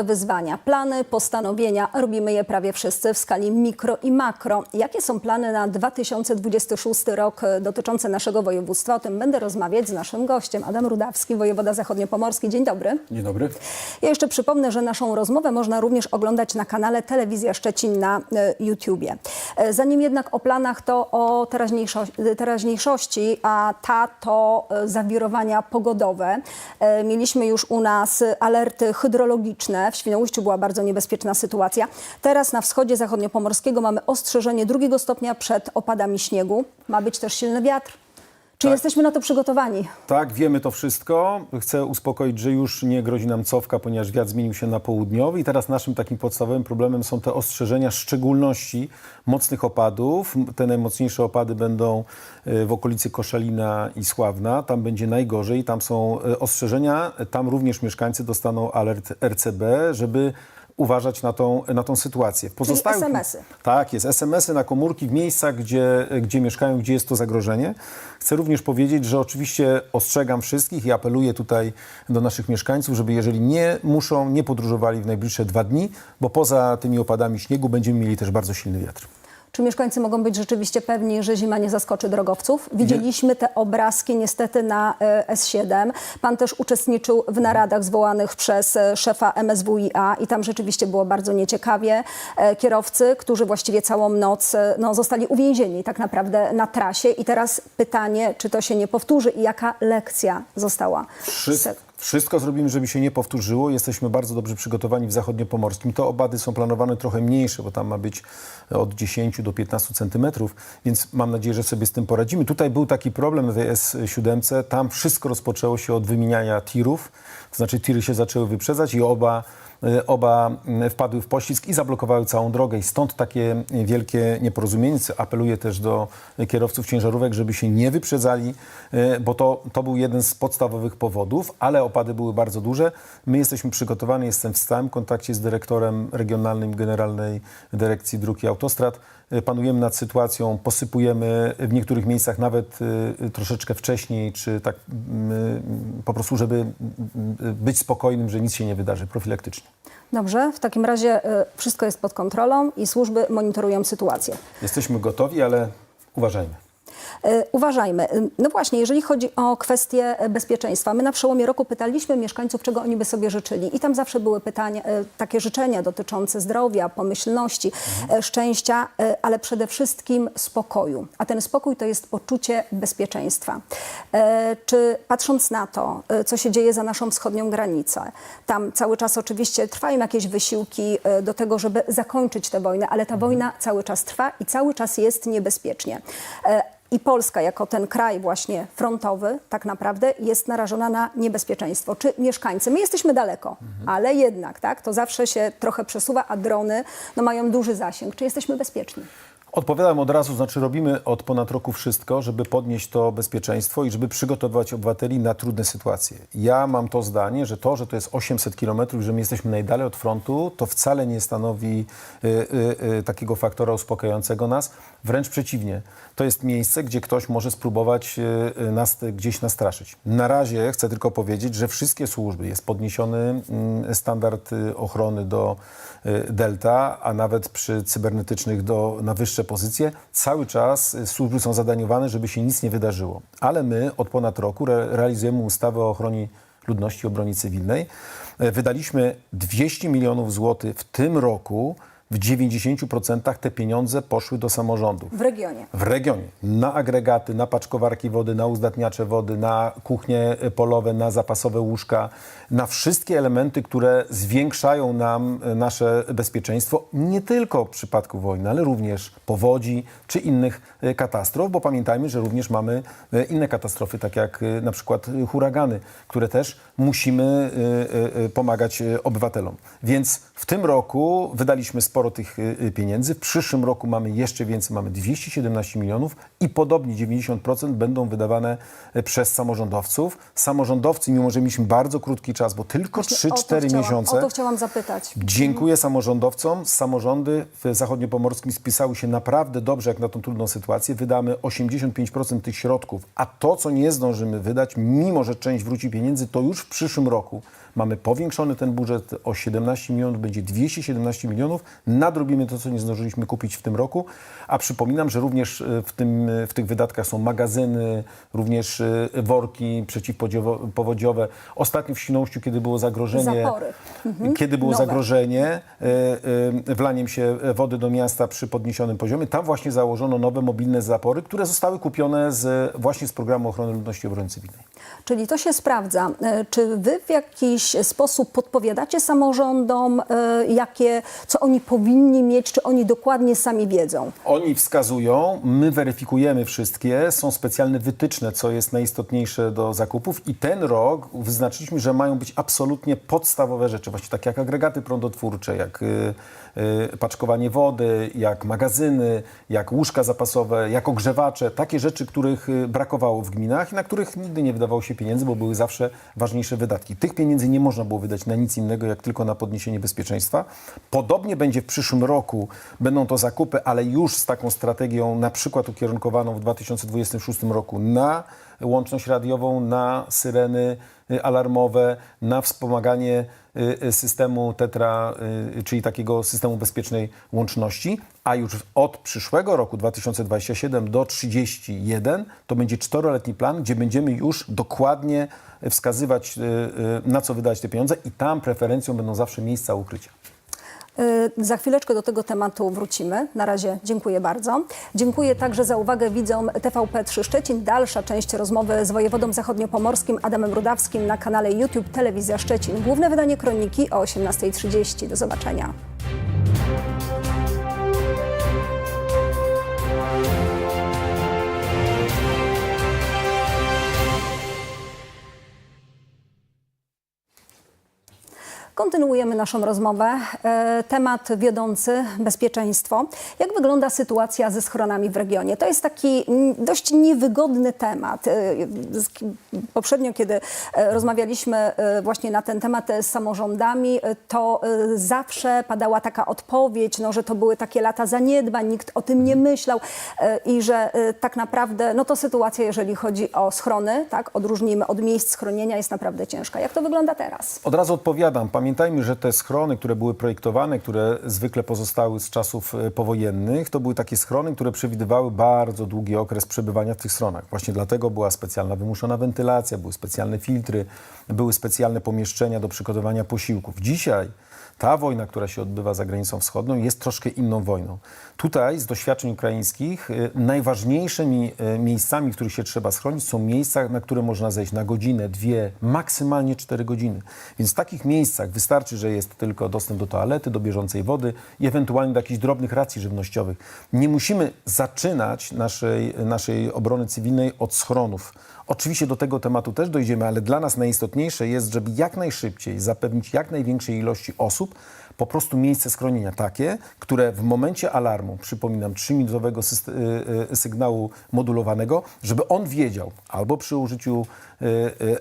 Wyzwania, plany, postanowienia, robimy je prawie wszyscy w skali mikro i makro. Jakie są plany na 2026 rok e, dotyczące naszego województwa? O tym będę rozmawiać z naszym gościem, Adam Rudawski, wojewoda zachodniopomorski. Dzień dobry. Dzień dobry. Ja jeszcze przypomnę, że naszą rozmowę można również oglądać na kanale Telewizja Szczecin na e, YouTubie. E, Zanim jednak o planach, to o teraźniejszo- teraźniejszości, a ta to zawirowania pogodowe. Mieliśmy już u nas alerty hydrologiczne. W Świnoujściu była bardzo niebezpieczna sytuacja. Teraz na wschodzie zachodniopomorskiego mamy ostrzeżenie drugiego stopnia przed opadami śniegu. Ma być też silny wiatr. Czy Tak. jesteśmy na to przygotowani? Tak, wiemy to wszystko. Chcę uspokoić, że już nie grozi nam cofka, ponieważ wiatr zmienił się na południowy i teraz naszym takim podstawowym problemem są te ostrzeżenia, szczególności mocnych opadów. Te najmocniejsze opady będą e, w okolicy Koszalina i Sławna. Tam będzie najgorzej, tam są e, ostrzeżenia. Tam również mieszkańcy dostaną alert RCB, żeby uważać na tą, na tą sytuację. W pozostałych- SMS-y. Tak, jest SMS-y na komórki w miejscach, gdzie, gdzie mieszkają, gdzie jest to zagrożenie. Chcę również powiedzieć, że oczywiście ostrzegam wszystkich i apeluję tutaj do naszych mieszkańców, żeby jeżeli nie muszą, nie podróżowali w najbliższe dwa dni, bo poza tymi opadami śniegu będziemy mieli też bardzo silny wiatr. Czy mieszkańcy mogą być rzeczywiście pewni, że zima nie zaskoczy drogowców? Widzieliśmy te obrazki niestety na e, S7. Pan też uczestniczył w naradach zwołanych przez e, szefa MSWiA i tam rzeczywiście było bardzo nieciekawie. E, Kierowcy, którzy właściwie całą noc no, zostali uwięzieni tak naprawdę na trasie. I teraz pytanie, czy to się nie powtórzy i jaka lekcja została? Wszystko, wszystko zrobimy, żeby się nie powtórzyło. Jesteśmy bardzo dobrze przygotowani w zachodniopomorskim. Te obady są planowane trochę mniejsze, bo tam ma być od 10 do 15 centymetrów, więc mam nadzieję, że sobie z tym poradzimy. Tutaj był taki problem tej S7. Tam wszystko rozpoczęło się od wymieniania tirów, to znaczy tiry się zaczęły wyprzedzać i oba e, Oba mm, wpadły w poślizg i zablokowały całą drogę i stąd takie wielkie nieporozumienie. Apeluję też do kierowców ciężarówek, żeby się nie wyprzedzali, e, bo to, to był jeden z podstawowych powodów, ale opady były bardzo duże. My jesteśmy przygotowani, jestem w stałym kontakcie z dyrektorem regionalnym Generalnej Dyrekcji Dróg i Autostrad. E, Panujemy nad sytuacją, posypujemy w niektórych miejscach nawet e, troszeczkę wcześniej, czy tak mm, po prostu, żeby być spokojnym, że nic się nie wydarzy profilaktycznie. Dobrze, w takim razie wszystko jest pod kontrolą i służby monitorują sytuację. Jesteśmy gotowi, ale uważajmy. E, Uważajmy. No właśnie, jeżeli chodzi o kwestie e, bezpieczeństwa, my na przełomie roku pytaliśmy mieszkańców, czego oni by sobie życzyli. I tam zawsze były pytania, e, takie życzenia dotyczące zdrowia, pomyślności, szczęścia, ale przede wszystkim spokoju. A ten spokój to jest poczucie bezpieczeństwa. Czy patrząc na to, co się dzieje za naszą wschodnią granicę, tam cały czas oczywiście trwają jakieś wysiłki do tego, żeby zakończyć tę wojnę, ale ta wojna cały czas trwa i cały czas jest niebezpiecznie. I Polska jako ten kraj właśnie frontowy tak naprawdę jest narażona na niebezpieczeństwo. Czy mieszkańcy, my jesteśmy daleko, ale jednak tak, to zawsze się trochę przesuwa, a drony no, mają duży zasięg. Czy jesteśmy bezpieczni? Odpowiadam od razu, znaczy robimy od ponad roku wszystko, żeby podnieść to bezpieczeństwo i żeby przygotowywać obywateli na trudne sytuacje. Ja mam to zdanie, że to, że to jest 800 kilometrów, że my jesteśmy najdalej od frontu, to wcale nie stanowi y, y, y, takiego faktora uspokajającego nas. Wręcz przeciwnie. To jest miejsce, gdzie ktoś może spróbować y, y, nas gdzieś nastraszyć. Na razie chcę tylko powiedzieć, że wszystkie służby, jest podniesiony mm, standard y, ochrony do y, Delta, a nawet przy cybernetycznych do, na wyższe pozycje, cały czas y, służby są zadaniowane, żeby się nic nie wydarzyło. Ale my od ponad roku re, realizujemy ustawę o ochronie ludności i obronie cywilnej. E, Wydaliśmy 200 milionów złotych w tym roku. W 90% te pieniądze poszły do samorządów W regionie. w regionie na agregaty, na paczkowarki wody, na uzdatniacze wody, na kuchnie polowe, na zapasowe łóżka, na wszystkie elementy, które zwiększają nam e, nasze bezpieczeństwo, nie tylko w przypadku wojny, ale również powodzi czy innych e, katastrof, bo pamiętajmy, że również mamy e, inne katastrofy, tak jak na przykład huragany, które też musimy e, e, e, pomagać obywatelom. Więc w tym roku wydaliśmy sporo tych pieniędzy. W przyszłym roku mamy jeszcze więcej, mamy 217 milionów i podobnie 90% będą wydawane przez samorządowców. Samorządowcy, mimo że mieliśmy bardzo krótki czas, bo tylko O to 3-4 chciałam- miesiące. O to chciałam zapytać. Dziękuję samorządowcom. Samorządy w zachodniopomorskim spisały się naprawdę dobrze jak na tą trudną sytuację. Wydamy 85% tych środków, a to, co nie zdążymy wydać, mimo że część wróci pieniędzy, to już w przyszłym roku Mamy powiększony ten budżet o 17 milionów, będzie 217 milionów. Nadrobimy to, co nie zdążyliśmy kupić w tym roku. A przypominam, że również e, w, tym, e, w tych wydatkach są magazyny, również e, worki przeciwpowodziowe. Ostatnio w Świnoujściu, kiedy było zagrożenie. Mhm. kiedy było Nowe. zagrożenie wlaniem się wody do miasta przy podniesionym poziomie, tam właśnie założono nowe mobilne zapory, które zostały kupione z, właśnie z programu ochrony ludności i obrony cywilnej. Czyli to się sprawdza. Czy wy w jakiś sposób podpowiadacie samorządom, e, jakie, co oni powinni mieć, czy oni dokładnie sami wiedzą? Oni wskazują, my weryfikujemy wszystkie, są specjalne wytyczne, co jest najistotniejsze do zakupów i ten rok wyznaczyliśmy, że mają być absolutnie podstawowe rzeczy, właśnie takie jak agregaty prądotwórcze, jak y, y, paczkowanie wody, jak magazyny, jak łóżka zapasowe, jak ogrzewacze, takie rzeczy, których y, brakowało w gminach i na których nigdy nie wydawało się pieniędzy, bo były zawsze ważniejsze wydatki. Tych pieniędzy nie można było wydać na nic innego, jak tylko na podniesienie bezpieczeństwa. Podobnie będzie w przyszłym roku, będą to zakupy, ale już z taką strategią na przykład ukierunkowaną w 2026 roku na łączność radiową, na syreny y, alarmowe, na wspomaganie y, y, systemu Tetra, czyli takiego systemu bezpiecznej łączności, a już od przyszłego roku 2027 do 31 to będzie czteroletni plan, gdzie będziemy już dokładnie wskazywać, na co wydać te pieniądze i tam preferencją będą zawsze miejsca ukrycia. Y, Za chwileczkę do tego tematu wrócimy. Na razie dziękuję bardzo. Dziękuję także za uwagę widzom TVP3 Szczecin. Dalsza część rozmowy z wojewodą zachodniopomorskim Adamem Rudawskim na kanale YouTube Telewizja Szczecin. Główne wydanie kroniki o 18.30. Do zobaczenia. Kontynuujemy naszą rozmowę. E, Temat wiodący bezpieczeństwo. Jak wygląda sytuacja ze schronami w regionie? To jest taki dość niewygodny temat. E, Poprzednio, kiedy e, rozmawialiśmy właśnie na ten temat z samorządami, to zawsze padała taka odpowiedź, no, że to były takie lata zaniedbań, nikt o tym nie myślał i że tak naprawdę no to sytuacja, jeżeli chodzi o schrony, tak, odróżnijmy od miejsc schronienia, jest naprawdę ciężka. Jak to wygląda teraz? Od razu odpowiadam. Pamiętajmy, że te schrony, które były projektowane, które zwykle pozostały z czasów e, powojennych, to były takie schrony, które przewidywały bardzo długi okres przebywania w tych schronach. Właśnie dlatego była specjalna wymuszona wentylacja, były specjalne filtry, były specjalne pomieszczenia do przygotowania posiłków. Dzisiaj ta wojna, która się odbywa za granicą wschodnią, jest troszkę inną wojną. Tutaj z doświadczeń ukraińskich y, najważniejszymi y, miejscami, w których się trzeba schronić, są miejsca, na które można zejść na godzinę, dwie, maksymalnie cztery godziny. Więc w takich miejscach wystarczy, że jest tylko dostęp do toalety, do bieżącej wody i ewentualnie do jakichś drobnych racji żywnościowych. Nie musimy zaczynać naszej, naszej obrony cywilnej od schronów. Oczywiście do tego tematu też dojdziemy, ale dla nas najistotniejsze jest, żeby jak najszybciej zapewnić jak największej ilości osób po prostu miejsce schronienia takie, które w momencie alarmu, przypominam, 3-minutowego syst- y, y, sygnału modulowanego, żeby on wiedział albo przy użyciu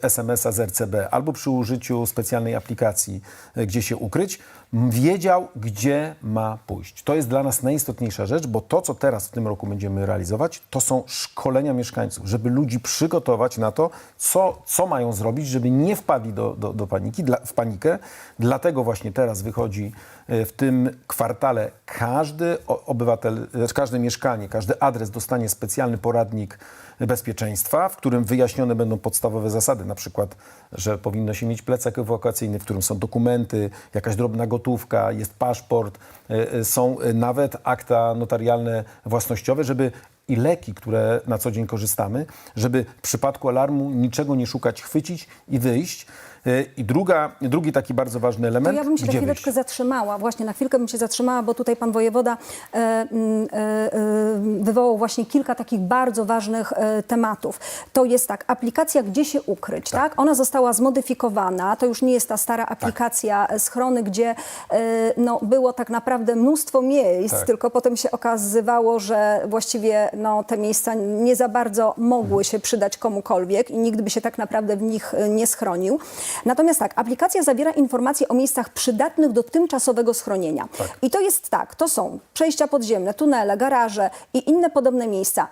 SMS-a z RCB, albo przy użyciu specjalnej aplikacji, y, gdzie się ukryć, wiedział, gdzie ma pójść. To jest dla nas najistotniejsza rzecz, bo to, co teraz w tym roku będziemy realizować, to są szkolenia mieszkańców, żeby ludzi przygotować na to, co, co mają zrobić, żeby nie wpadli do, do, do paniki, dla, w panikę. Dlatego właśnie teraz wychodzi w tym kwartale każdy obywatel, e, każde mieszkanie, każdy adres dostanie specjalny poradnik bezpieczeństwa, w którym wyjaśnione będą podstawowe zasady, na przykład, że powinno się mieć plecak ewakuacyjny, w którym są dokumenty, jakaś drobna gotówka, jest paszport, e, e, są e, nawet akta notarialne własnościowe, żeby i leki, które na co dzień korzystamy, żeby w przypadku alarmu niczego nie szukać, chwycić i wyjść. E, I druga, drugi taki bardzo ważny To element, ja bym się na chwileczkę wyjść? zatrzymała, właśnie na chwilkę bym się zatrzymała, bo tutaj pan wojewoda e, e, wywołał właśnie kilka takich bardzo ważnych tematów. To jest tak, aplikacja Gdzie się ukryć, tak? Ona została zmodyfikowana, to już nie jest ta stara aplikacja e, schrony, gdzie no, było tak naprawdę mnóstwo miejsc, Tak. tylko potem się okazywało, że właściwie no, te miejsca nie za bardzo mogły się przydać komukolwiek i nikt by się tak naprawdę w nich nie schronił. Natomiast tak, aplikacja zawiera informacje o miejscach przydatnych do tymczasowego schronienia. I to jest tak, to są przejścia podziemne, tunele, garaże i inne podobne miejsca.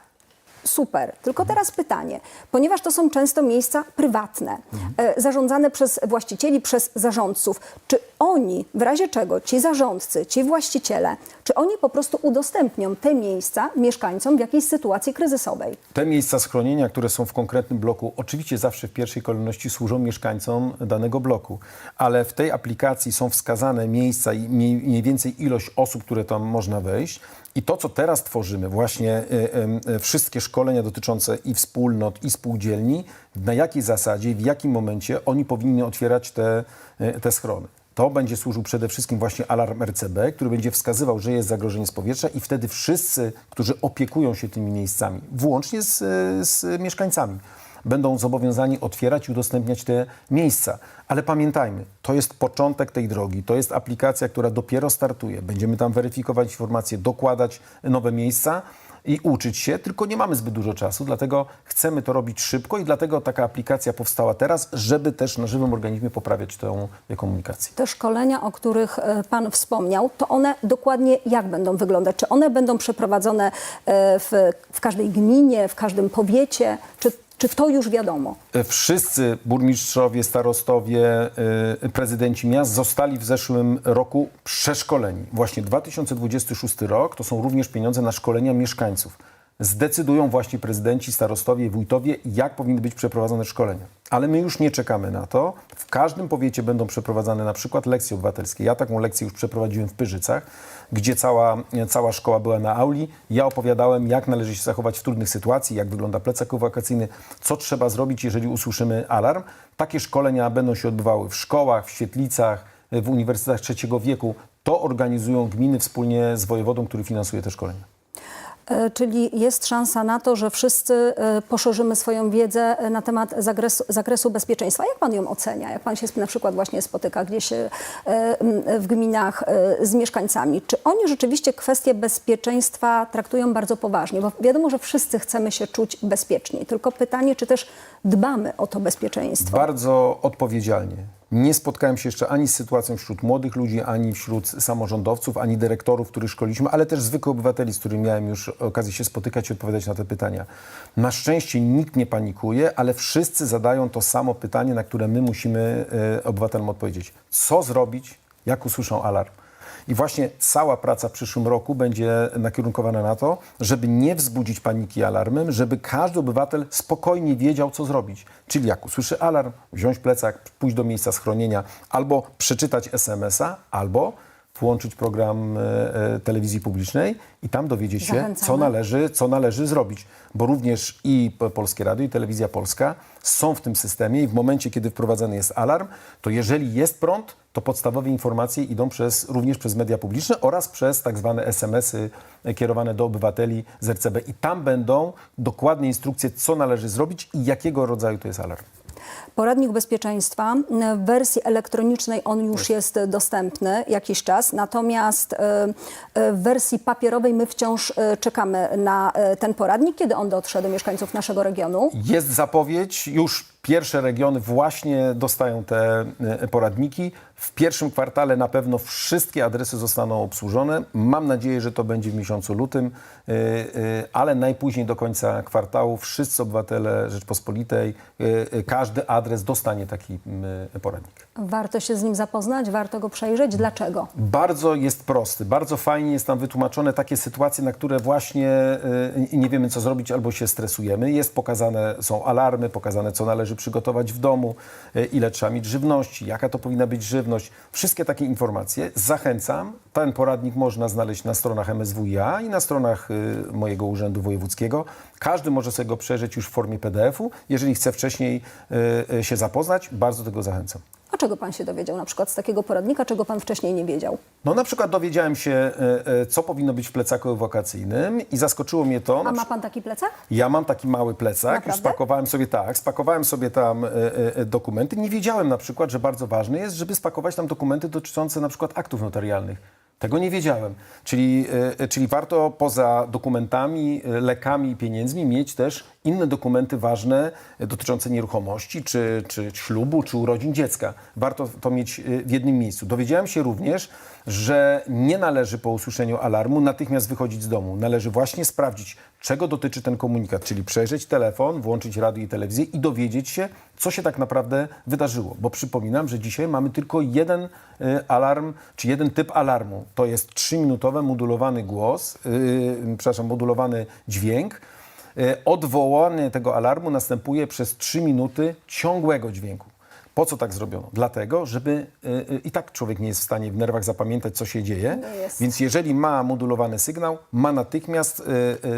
Super. Tylko teraz pytanie, ponieważ to są często miejsca prywatne, e, zarządzane przez właścicieli, przez zarządców, czy oni, w razie czego ci zarządcy, ci właściciele, czy oni po prostu udostępnią te miejsca mieszkańcom w jakiejś sytuacji kryzysowej? Te miejsca schronienia, które są w konkretnym bloku, oczywiście zawsze w pierwszej kolejności służą mieszkańcom danego bloku, ale w tej aplikacji są wskazane miejsca i mniej, więcej ilość osób, które tam można wejść. I to, co teraz tworzymy, właśnie y, y, wszystkie szkolenia dotyczące i wspólnot, i spółdzielni, na jakiej zasadzie, w jakim momencie oni powinni otwierać te, y, te schrony. To będzie służył przede wszystkim właśnie alarm RCB, który będzie wskazywał, że jest zagrożenie z powietrza i wtedy wszyscy, którzy opiekują się tymi miejscami, włącznie z, z mieszkańcami, będą zobowiązani otwierać i udostępniać te miejsca. Ale pamiętajmy, to jest początek tej drogi, to jest aplikacja, która dopiero startuje. Będziemy tam weryfikować informacje, dokładać nowe miejsca i uczyć się, tylko nie mamy zbyt dużo czasu, dlatego chcemy to robić szybko i dlatego taka aplikacja powstała teraz, żeby też na żywym organizmie poprawiać tę komunikację. Te szkolenia, o których e, Pan wspomniał, to one dokładnie jak będą wyglądać? Czy one będą przeprowadzone e, w, w każdej gminie, w każdym powiecie? Czy, czy to już wiadomo? Wszyscy burmistrzowie, starostowie, y, prezydenci miast zostali w zeszłym roku przeszkoleni. Właśnie 2026 rok to są również pieniądze na szkolenia mieszkańców. Zdecydują właśnie prezydenci, starostowie wójtowie, jak powinny być przeprowadzone szkolenia. Ale my już nie czekamy na to. W każdym powiecie będą przeprowadzane na przykład lekcje obywatelskie. Ja taką lekcję już przeprowadziłem w Pyrzycach, gdzie cała, cała szkoła była na auli. Ja opowiadałem, jak należy się zachować w trudnych sytuacjach, jak wygląda plecak ewakuacyjny, co trzeba zrobić, jeżeli usłyszymy alarm. Takie szkolenia będą się odbywały w szkołach, w świetlicach, w uniwersytetach trzeciego wieku. To organizują gminy wspólnie z wojewodą, który finansuje te szkolenia. E, Czyli jest szansa na to, że wszyscy e, poszerzymy swoją wiedzę e, na temat zakresu, zakresu bezpieczeństwa. Jak pan ją ocenia? Jak pan się na przykład właśnie spotyka gdzieś w gminach z mieszkańcami? Czy oni rzeczywiście kwestie bezpieczeństwa traktują bardzo poważnie? Bo wiadomo, że wszyscy chcemy się czuć bezpieczniej. Tylko pytanie, czy też dbamy o to bezpieczeństwo? Bardzo odpowiedzialnie. Nie spotkałem się jeszcze ani z sytuacją wśród młodych ludzi, ani wśród samorządowców, ani dyrektorów, których szkoliliśmy, ale też zwykłych obywateli, z którymi miałem już okazję się spotykać i odpowiadać na te pytania. Na szczęście nikt nie panikuje, ale wszyscy zadają to samo pytanie, na które my musimy e, obywatelom odpowiedzieć. Co zrobić, jak usłyszą alarm? I właśnie cała praca w przyszłym roku będzie nakierunkowana na to, żeby nie wzbudzić paniki alarmem, żeby każdy obywatel spokojnie wiedział, co zrobić. Czyli jak usłyszy alarm, wziąć plecak, pójść do miejsca schronienia, albo przeczytać SMS-a, albo włączyć program e, e, telewizji publicznej i tam dowiedzieć się, Zachęcamy. co należy, co należy zrobić. Bo również i Polskie Radio, i Telewizja Polska są w tym systemie i w momencie, kiedy wprowadzany jest alarm, to jeżeli jest prąd, to podstawowe informacje idą przez, również przez media publiczne oraz przez tak zwane SMS-y kierowane do obywateli z RCB. I tam będą dokładne instrukcje, co należy zrobić i jakiego rodzaju to jest alarm. Poradnik bezpieczeństwa w wersji elektronicznej on już jest dostępny jakiś czas, natomiast e, e, w wersji papierowej my wciąż e, czekamy na ten poradnik. Kiedy on dotrze do mieszkańców naszego regionu? Jest zapowiedź, już pierwsze regiony właśnie dostają te poradniki. W pierwszym kwartale na pewno wszystkie adresy zostaną obsłużone. Mam nadzieję, że to będzie w miesiącu lutym, e, e, ale najpóźniej do końca kwartału wszyscy obywatele Rzeczpospolitej, e, każdy adres dostanie taki poradnik. Warto się z nim zapoznać, warto go przejrzeć. Dlaczego? Bardzo jest prosty, bardzo fajnie jest tam wytłumaczone takie sytuacje, na które właśnie y, nie wiemy co zrobić albo się stresujemy. Jest pokazane, są alarmy, pokazane co należy przygotować w domu, y, ile trzeba mieć żywności, jaka to powinna być żywność. Wszystkie takie informacje zachęcam. Ten poradnik można znaleźć na stronach MSWiA i na stronach y, mojego urzędu wojewódzkiego. Każdy może sobie go przejrzeć już w formie PDF-u. Jeżeli chce wcześniej y, y, się zapoznać, bardzo tego zachęcam. A czego pan się dowiedział na przykład z takiego poradnika, czego pan wcześniej nie wiedział? No na przykład dowiedziałem się, e, e, co powinno być w plecaku ewakuacyjnym i zaskoczyło mnie to. A ma pan taki plecak? Ja mam taki mały plecak, już Naprawdę? spakowałem sobie tak, spakowałem sobie tam e, dokumenty. Nie wiedziałem na przykład, że bardzo ważne jest, żeby spakować tam dokumenty dotyczące na przykład aktów notarialnych. Tego nie wiedziałem. Czyli, czyli warto poza dokumentami, lekami i pieniędzmi mieć też inne dokumenty ważne e, dotyczące nieruchomości, czy, czy ślubu, czy urodzin dziecka. Warto to mieć e, w jednym miejscu. Dowiedziałem się również, że nie należy po usłyszeniu alarmu natychmiast wychodzić z domu. Należy właśnie sprawdzić, czego dotyczy ten komunikat, czyli przejrzeć telefon, włączyć radio i telewizję i dowiedzieć się, co się tak naprawdę wydarzyło. Bo przypominam, że dzisiaj mamy tylko jeden y, alarm, czy jeden typ alarmu. To jest trzyminutowy modulowany głos, yy, przepraszam, modulowany dźwięk. Y, Odwołanie tego alarmu następuje przez 3 minuty ciągłego dźwięku. Po co tak zrobiono? Dlatego, żeby y, y, i tak człowiek nie jest w stanie w nerwach zapamiętać, co się dzieje. Jest. Więc jeżeli ma modulowany sygnał, ma natychmiast y,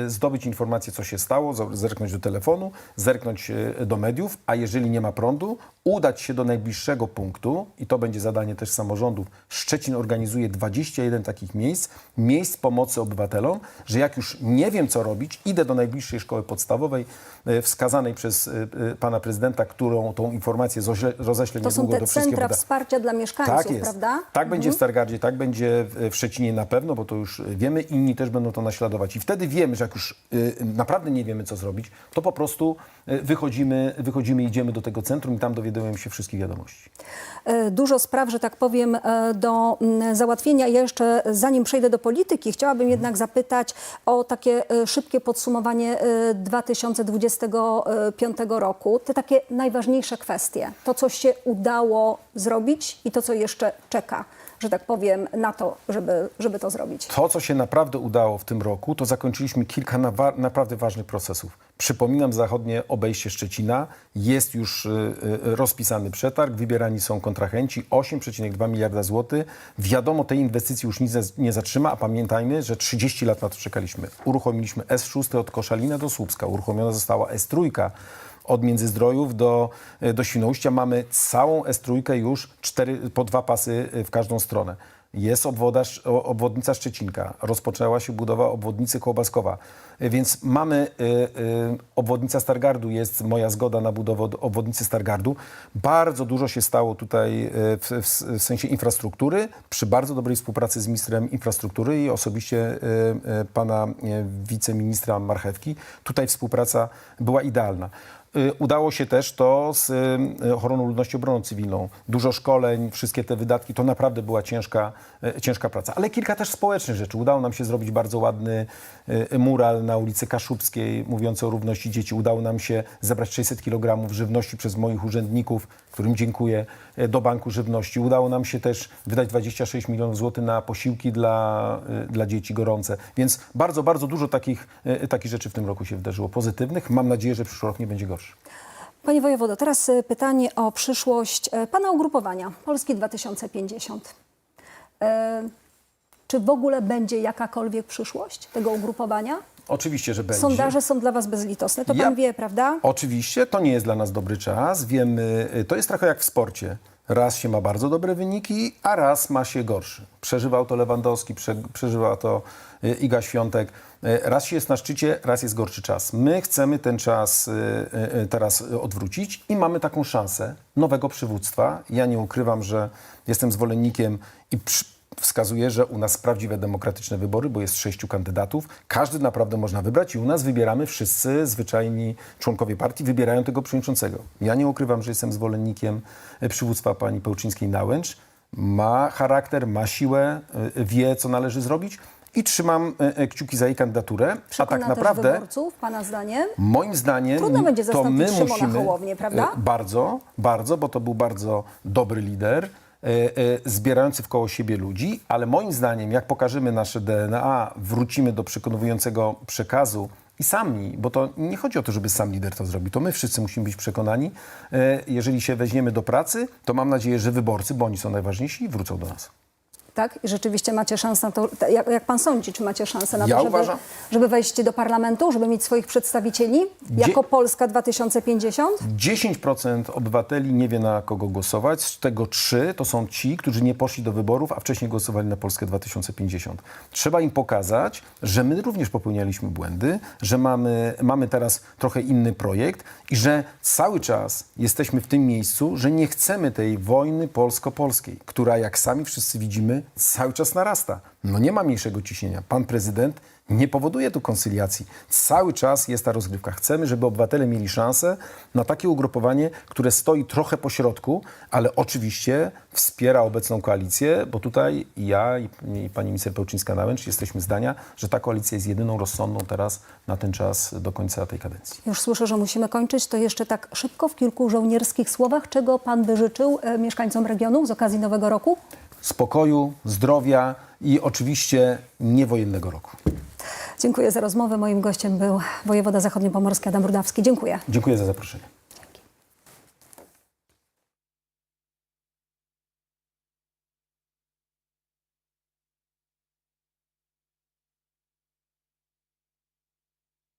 y, zdobyć informację, co się stało, zerknąć do telefonu, zerknąć y, do mediów, a jeżeli nie ma prądu, udać się do najbliższego punktu i to będzie zadanie też samorządów. Szczecin organizuje 21 takich miejsc, miejsc pomocy obywatelom, że jak już nie wiem, co robić, idę do najbliższej szkoły podstawowej y, wskazanej przez y, y, pana prezydenta, którą tą informację roześlę To są niedługo te do wszystkich centra wsparcia dla mieszkańców, tak jest. prawda? Mhm. Tak będzie w Stargardzie, tak będzie w- w Szczecinie na pewno, bo to już wiemy, inni też będą to naśladować. I wtedy wiemy, że jak już y, naprawdę nie wiemy, co zrobić, to po prostu y, wychodzimy, wychodzimy, idziemy do tego centrum i tam dowiadujemy się wszystkich wiadomości. E, Dużo spraw, że tak powiem, e, do mm, załatwienia. Jeszcze zanim przejdę do polityki, chciałabym jednak zapytać o takie e, szybkie podsumowanie e, 2025 roku. Te takie najważniejsze kwestie. To, co się udało zrobić i to, co jeszcze czeka, że tak powiem, na to, żeby, żeby to zrobić. To, co się naprawdę udało w tym roku, to zakończyliśmy kilka naprawdę ważnych procesów. Przypominam zachodnie obejście Szczecina. Jest już y, y, rozpisany przetarg, wybierani są kontrahenci, 8,2 miliarda złotych. Wiadomo, tej inwestycji już nic nie zatrzyma, a pamiętajmy, że 30 lat na to czekaliśmy. Uruchomiliśmy S6 od Koszalina do Słupska, uruchomiona została S3 od Międzyzdrojów do, e, do Świnoujścia mamy całą S3 już cztery, po dwa pasy e, w każdą stronę. Jest obwoda, obwodnica Szczecinka, rozpoczęła się budowa obwodnicy Kołabaskowa, E, więc mamy e, e, obwodnica Stargardu, jest moja zgoda na budowę od- obwodnicy Stargardu. Bardzo dużo się stało tutaj w, w, w sensie infrastruktury, przy bardzo dobrej współpracy z ministrem infrastruktury i osobiście e, e, pana wiceministra Marchewki. Tutaj współpraca była idealna. Y, Udało się też to z y, ochroną ludności obroną cywilną. Dużo szkoleń, wszystkie te wydatki, to naprawdę była ciężka, y, ciężka praca. Ale kilka też społecznych rzeczy. Udało nam się zrobić bardzo ładny mural na ulicy Kaszubskiej mówiący o równości dzieci. Udało nam się zebrać 600 kg żywności przez moich urzędników, którym dziękuję, y, do Banku Żywności. Udało nam się też wydać 26 milionów złotych na posiłki dla, y, dla dzieci gorące. Więc bardzo, bardzo dużo takich, y, takich rzeczy w tym roku się wydarzyło pozytywnych. Mam nadzieję, że przyszły rok nie będzie gorszy. Panie wojewodo, teraz e, pytanie o przyszłość e, pana ugrupowania Polski 2050. Czy w ogóle będzie jakakolwiek przyszłość tego ugrupowania? Oczywiście, że będzie. Sondaże są dla was bezlitosne, to Ja- pan wie, prawda? Oczywiście, to nie jest dla nas dobry czas. Wiemy, y, to jest trochę jak w sporcie. Raz się ma bardzo dobre wyniki, a raz ma się gorszy. Przeżywał to Lewandowski, prze, przeżywa to y, Iga Świątek. Y, Raz się jest na szczycie, raz jest gorszy czas. My chcemy ten czas teraz odwrócić i mamy taką szansę nowego przywództwa. Ja nie ukrywam, że jestem zwolennikiem i przy, wskazuje, że u nas prawdziwe demokratyczne wybory, bo jest sześciu kandydatów. Każdy naprawdę można wybrać i u nas wybieramy wszyscy zwyczajni członkowie partii, wybierają tego przewodniczącego. Ja nie ukrywam, że jestem zwolennikiem e, przywództwa pani Pełczyńskiej-Nałęcz. Ma charakter, ma siłę, e, wie, co należy zrobić i trzymam e, kciuki za jej kandydaturę. A Przekona tak też naprawdę... wyborców, pana zdaniem? Moim zdaniem Trudno będzie to my musimy, Hołownię, prawda? Bardzo, bardzo, bo to był bardzo dobry lider, zbierający wkoło siebie ludzi, ale moim zdaniem, jak pokażemy nasze DNA, wrócimy do przekonującego przekazu i sami, bo to nie chodzi o to, żeby sam lider to zrobił, to my wszyscy musimy być przekonani. E, Jeżeli się weźmiemy do pracy, to mam nadzieję, że wyborcy, bo oni są najważniejsi, wrócą do nas. Tak? I rzeczywiście macie szansę na to, jak, jak pan sądzi, czy macie szansę na Ja to, żeby, uważam- żeby wejść do parlamentu, żeby mieć swoich przedstawicieli jako Polska 2050? 10% obywateli nie wie na kogo głosować, z tego 3 to są ci, którzy nie poszli do wyborów, a wcześniej głosowali na Polskę 2050. Trzeba im pokazać, że my również popełnialiśmy błędy, że mamy, mamy teraz trochę inny projekt i że cały czas jesteśmy w tym miejscu, że nie chcemy tej wojny polsko-polskiej, która jak sami wszyscy widzimy cały czas narasta. No nie ma mniejszego ciśnienia. Pan prezydent nie powoduje tu koncyliacji. Cały czas jest ta rozgrywka. Chcemy, żeby obywatele mieli szansę na takie ugrupowanie, które stoi trochę po środku, ale oczywiście wspiera obecną koalicję, bo tutaj ja i, i pani minister Pełczyńska-Nałęcz jesteśmy zdania, że ta koalicja jest jedyną rozsądną teraz na ten czas do końca tej kadencji. Już słyszę, że musimy kończyć. To jeszcze tak szybko, w kilku żołnierskich słowach, czego pan by życzył e, mieszkańcom regionu z okazji Nowego Roku? Spokoju, zdrowia i oczywiście niewojennego roku. Dziękuję za rozmowę. Moim gościem był wojewoda zachodniopomorski Adam Rudawski. Dziękuję. Dziękuję za zaproszenie.